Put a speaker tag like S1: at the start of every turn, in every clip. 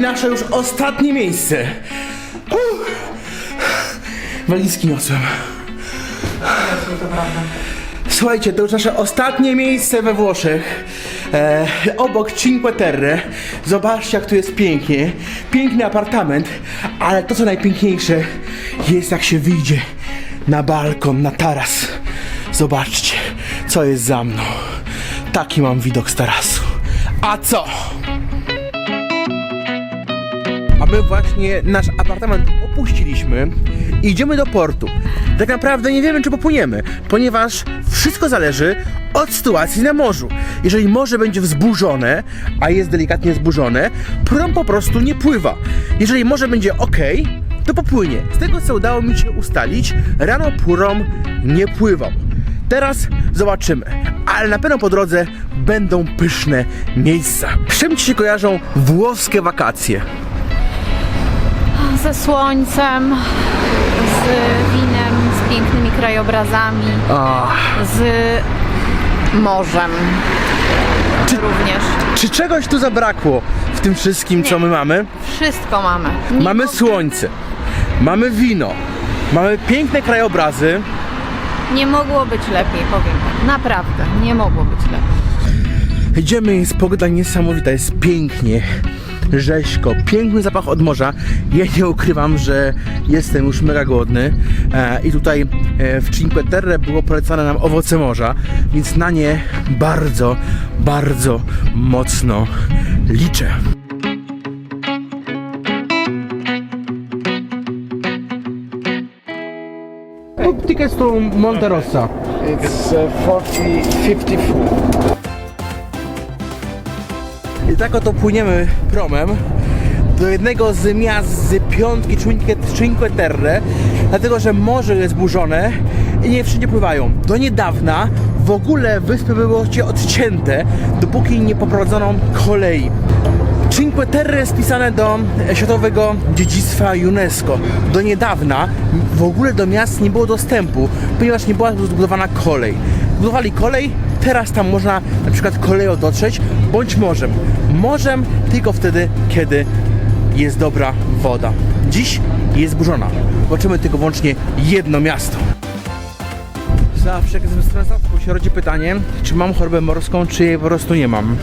S1: Nasze już ostatnie miejsce. Uff. Walizki niosłem. Słuchajcie, to już nasze ostatnie miejsce we Włoszech. E, obok Cinque Terre. Zobaczcie, jak tu jest pięknie. Piękny apartament, ale to co najpiękniejsze jest jak się wyjdzie na balkon, na taras. Zobaczcie, co jest za mną. Taki mam widok z tarasu. A co? A my właśnie nasz apartament opuściliśmy i idziemy do portu. Tak naprawdę nie wiemy, czy popłyniemy, ponieważ wszystko zależy od sytuacji na morzu. Jeżeli morze będzie wzburzone, a jest delikatnie wzburzone, prom po prostu nie pływa. Jeżeli morze będzie ok, to popłynie. Z tego, co udało mi się ustalić, rano prom nie pływał. Teraz zobaczymy, ale na pewno po drodze będą pyszne miejsca. Z czym ci się kojarzą włoskie wakacje?
S2: Ze słońcem, z winem, z pięknymi krajobrazami,
S1: Ach.
S2: z morzem również.
S1: Czy czegoś tu zabrakło w tym wszystkim, co
S2: Nie.
S1: my mamy?
S2: Wszystko mamy. Nie
S1: Mamy słońce, mamy wino, mamy piękne krajobrazy.
S2: Nie mogło być lepiej, powiem tak. Naprawdę, nie mogło być lepiej.
S1: Idziemy, jest pogoda niesamowita, jest pięknie, rzeźko, piękny zapach od morza. Ja nie ukrywam, że jestem już mega głodny e, i tutaj e, w Cinque Terre było polecane nam owoce morza, więc na nie bardzo, bardzo mocno liczę. Tickets to Monte Rossa.
S3: It's uh, 40, 54.
S1: I tak oto płyniemy promem do jednego z miast z piątki Cinque, Terre, dlatego że morze jest burzone i nie wszędzie pływają. Do niedawna w ogóle wyspy były cię odcięte, dopóki nie poprowadzono kolei. Cinque Terre jest wpisane do Światowego Dziedzictwa UNESCO. Do niedawna w ogóle do miast nie było dostępu, ponieważ nie była zbudowana kolej. Budowali kolej, teraz tam można na przykład koleją dotrzeć, bądź morzem. Morzem tylko wtedy, kiedy jest dobra woda. Dziś jest burzona. Zobaczymy tylko wyłącznie jedno miasto. Zawsze stronę statku się rodzi pytanie, czy mam chorobę morską, czy jej po prostu nie mam.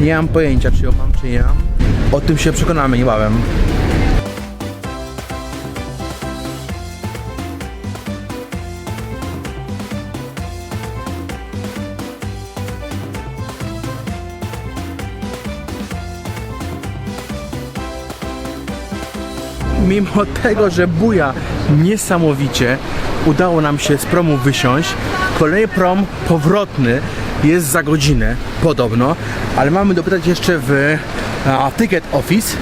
S1: Nie mam pojęcia, czy ją mam, czy nie mam. O tym się przekonamy niebawem. Mimo tego, że buja niesamowicie, udało nam się z promu wysiąść. Kolejny prom powrotny jest za godzinę, podobno, ale mamy dopytać jeszcze w a, Ticket Office.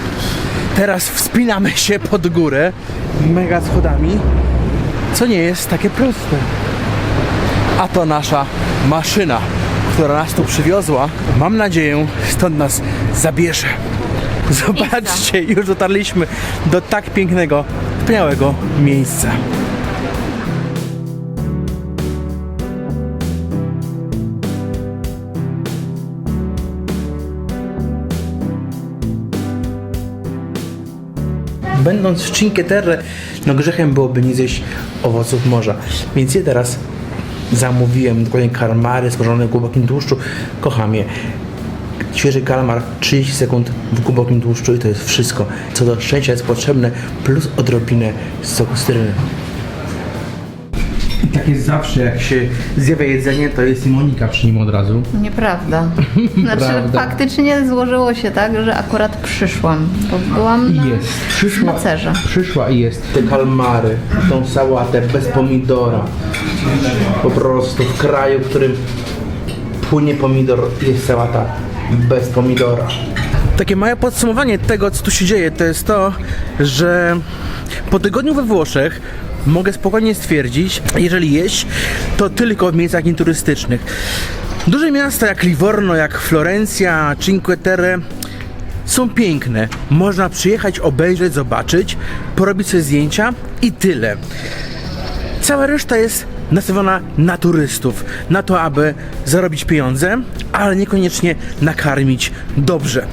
S1: Teraz wspinamy się pod górę mega schodami, co nie jest takie proste. A to nasza maszyna, która nas tu przywiozła. Mam nadzieję, stąd nas zabierze. Zobaczcie, już dotarliśmy do tak pięknego, wspaniałego miejsca. Będąc w Cinque Terre, no grzechem byłoby nie zjeść owoców morza. Więc je teraz zamówiłem, dokładnie kalmary smażone w głębokim tłuszczu. Kocham je. Świeży kalmar, 30 sekund w głębokim tłuszczu i to jest wszystko. Co do szczęścia jest potrzebne, plus odrobinę soku. I tak jest zawsze, jak się zjawia jedzenie, to jest i Monika przy nim od razu.
S2: Nieprawda. Znaczy
S1: Prawda.
S2: faktycznie złożyło się tak, że akurat przyszłam, bo byłam na
S1: Jest. Przyszła,
S2: spacerze.
S1: przyszła i jest. Te kalmary, tą sałatę bez pomidora. Po prostu w kraju, w którym płynie pomidor, jest sałata bez pomidora. Takie małe podsumowanie tego, co tu się dzieje, to jest to, że po tygodniu we Włoszech mogę spokojnie stwierdzić, jeżeli jeść, to tylko w miejscach nieturystycznych. Duże miasta jak Livorno, jak Florencja, Cinque Terre są piękne. Można przyjechać, obejrzeć, zobaczyć, porobić sobie zdjęcia i tyle. Cała reszta jest nastawiona na turystów, na to, aby zarobić pieniądze, ale niekoniecznie nakarmić dobrze.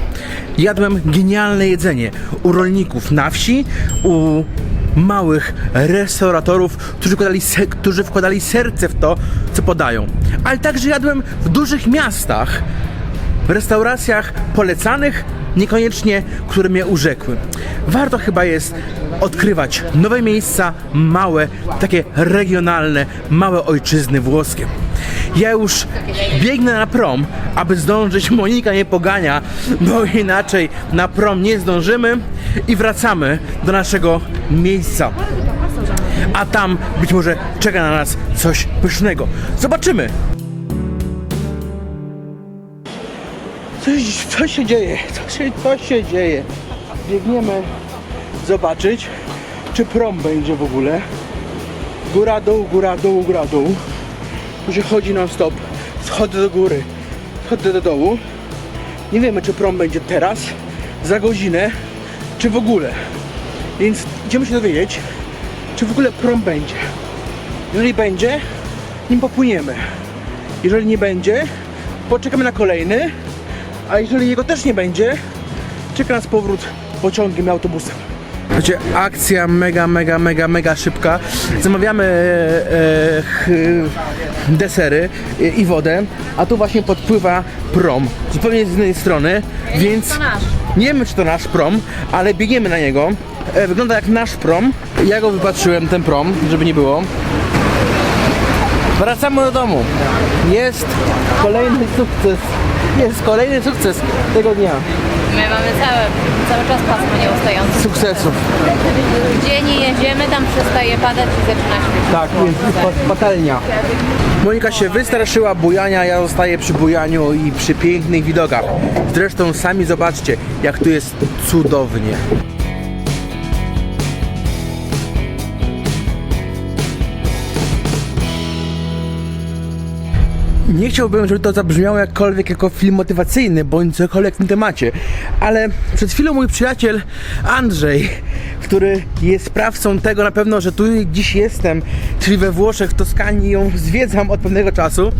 S1: Jadłem genialne jedzenie u rolników na wsi, u małych restauratorów, którzy wkładali, którzy wkładali serce w to, co podają. Ale także jadłem w dużych miastach, w restauracjach polecanych, niekoniecznie, które mnie urzekły. Warto chyba jest odkrywać nowe miejsca, małe, takie regionalne, małe ojczyzny włoskie. Ja już biegnę na prom, aby zdążyć. Monika nie pogania, bo inaczej na prom nie zdążymy i wracamy do naszego miejsca. A tam być może czeka na nas coś pysznego. Zobaczymy. Coś, co się dzieje? Co się, się dzieje? Biegniemy zobaczyć, czy prom będzie w ogóle. Góra, dół, góra, dół, góra, dół. Tu się chodzi non stop. Schodzę do góry, schodzę do dołu. Nie wiemy, czy prom będzie teraz, za godzinę, czy w ogóle. Więc idziemy się dowiedzieć, czy w ogóle prom będzie. Jeżeli będzie, nim popłyniemy. Jeżeli nie będzie, poczekamy na kolejny. A jeżeli jego też nie będzie, czeka nas powrót pociągiem i autobusem. Słuchajcie, akcja mega, mega, mega, mega szybka. Zamawiamy e, ch, desery e, i wodę, a tu właśnie podpływa prom. Zupełnie z innej strony, więc
S2: to nasz.
S1: nie wiemy czy to nasz prom, ale biegniemy na niego. E, wygląda jak nasz prom. Ja go wypatrzyłem, ten prom, żeby nie było. Wracamy do domu. Jest kolejny sukces. Jest kolejny sukces tego dnia.
S2: My mamy cały, cały czas pasmo nieustające.
S1: Sukcesów.
S2: Gdzie nie jedziemy, tam przestaje padać i zaczyna świecić.
S1: Tak, jest pa- patelnia. Monika się wystraszyła bujania, ja zostaję przy bujaniu i przy pięknych widokach. Zresztą sami zobaczcie, jak tu jest cudownie. Nie chciałbym, żeby to zabrzmiało jakkolwiek jako film motywacyjny, bądź cokolwiek w tym temacie, ale przed chwilą mój przyjaciel Andrzej, który jest sprawcą tego na pewno, że tu dziś jestem, czyli we Włoszech, w Toskanii ją zwiedzam od pewnego czasu,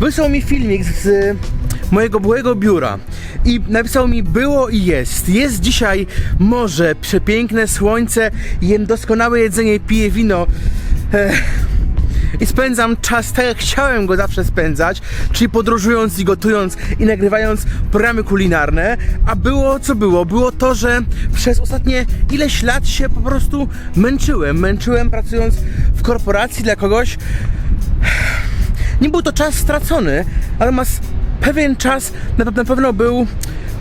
S1: wysłał mi filmik z mojego byłego biura i napisał mi było i jest. Jest dzisiaj morze, przepiękne słońce, jem doskonałe jedzenie, piję wino. Ech i spędzam czas tak jak chciałem go zawsze spędzać, czyli podróżując i gotując i nagrywając programy kulinarne, a było co było, było to, że przez ostatnie ileś lat się po prostu męczyłem, męczyłem pracując w korporacji dla kogoś. Nie był to czas stracony, ale mas pewien czas na, na pewno był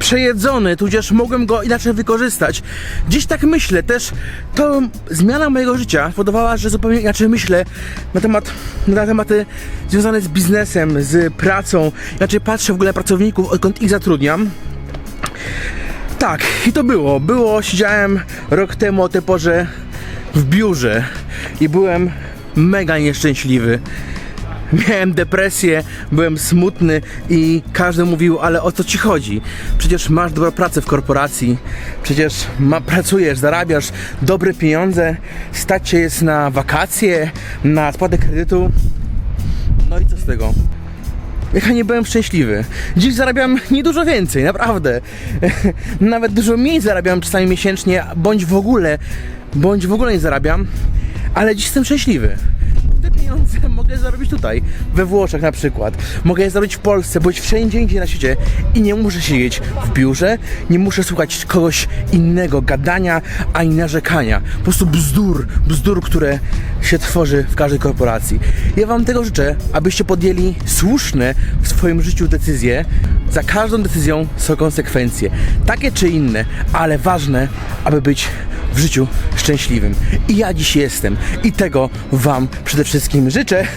S1: przejedzony, tudzież mogłem go inaczej wykorzystać. Dziś tak myślę, też to zmiana mojego życia spowodowała, że zupełnie inaczej myślę na temat, na tematy związane z biznesem, z pracą, inaczej patrzę w ogóle na pracowników, odkąd ich zatrudniam. Tak, i to było. Było, siedziałem rok temu o tej porze w biurze i byłem mega nieszczęśliwy. Miałem depresję, byłem smutny i każdy mówił, ale o co ci chodzi? Przecież masz dobrą pracę w korporacji, przecież ma, pracujesz, zarabiasz dobre pieniądze, stać cię jest na wakacje, na spłatę kredytu. No i co z tego? Ja nie byłem szczęśliwy. Dziś zarabiam niedużo więcej, naprawdę. Nawet dużo mniej zarabiam czasami miesięcznie, bądź w ogóle, bądź w ogóle nie zarabiam, ale dziś jestem szczęśliwy. Pieniądze mogę zarobić tutaj, we Włoszech na przykład. Mogę je zarobić w Polsce, bądź wszędzie indziej na świecie i nie muszę siedzieć w biurze, nie muszę słuchać kogoś innego gadania ani narzekania. Po prostu bzdur, bzdur, które się tworzy w każdej korporacji. Ja Wam tego życzę, abyście podjęli słuszne w swoim życiu decyzje. Za każdą decyzją są konsekwencje, takie czy inne, ale ważne, aby być w życiu szczęśliwym. I ja dziś jestem i tego Wam przede wszystkim życzę,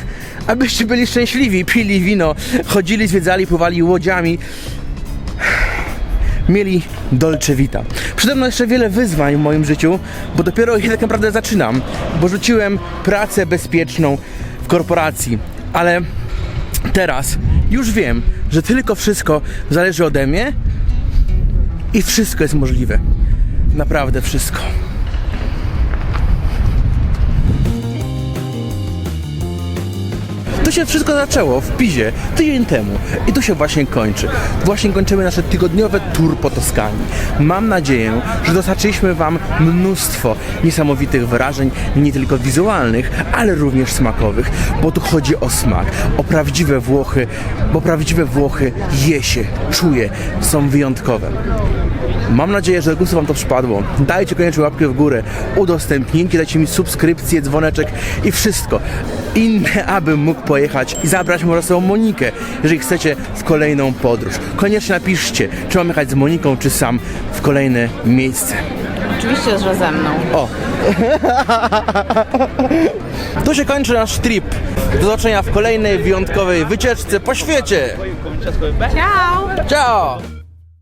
S1: abyście byli szczęśliwi, pili wino, chodzili, zwiedzali, pływali łodziami, mieli Dolce Vita. Przede mną jeszcze wiele wyzwań w moim życiu, bo dopiero je tak naprawdę zaczynam, bo rzuciłem pracę bezpieczną w korporacji, ale teraz już wiem, że tylko wszystko zależy ode mnie i wszystko jest możliwe. Naprawdę wszystko. Się wszystko zaczęło w Pizie tydzień temu i tu się właśnie kończy. Właśnie kończymy nasze tygodniowe tour po Toskanii. Mam nadzieję, że dostarczyliśmy Wam mnóstwo niesamowitych wrażeń, nie tylko wizualnych, ale również smakowych, bo tu chodzi o smak, o prawdziwe Włochy, bo prawdziwe Włochy je się, czuje, są wyjątkowe. Mam nadzieję, że do gustu Wam to przypadło. Dajcie koniecznie łapkę w górę, udostępnijcie, dajcie mi subskrypcję, dzwoneczek i wszystko inne, abym mógł pojechać i zabrać sobą Monikę, jeżeli chcecie w kolejną podróż. Koniecznie napiszcie, czy mam jechać z Moniką, czy sam w kolejne miejsce.
S2: Oczywiście, że ze mną.
S1: O! Tu się kończy nasz trip. Do zobaczenia w kolejnej wyjątkowej wycieczce po świecie.
S2: Ciao!
S1: Ciao!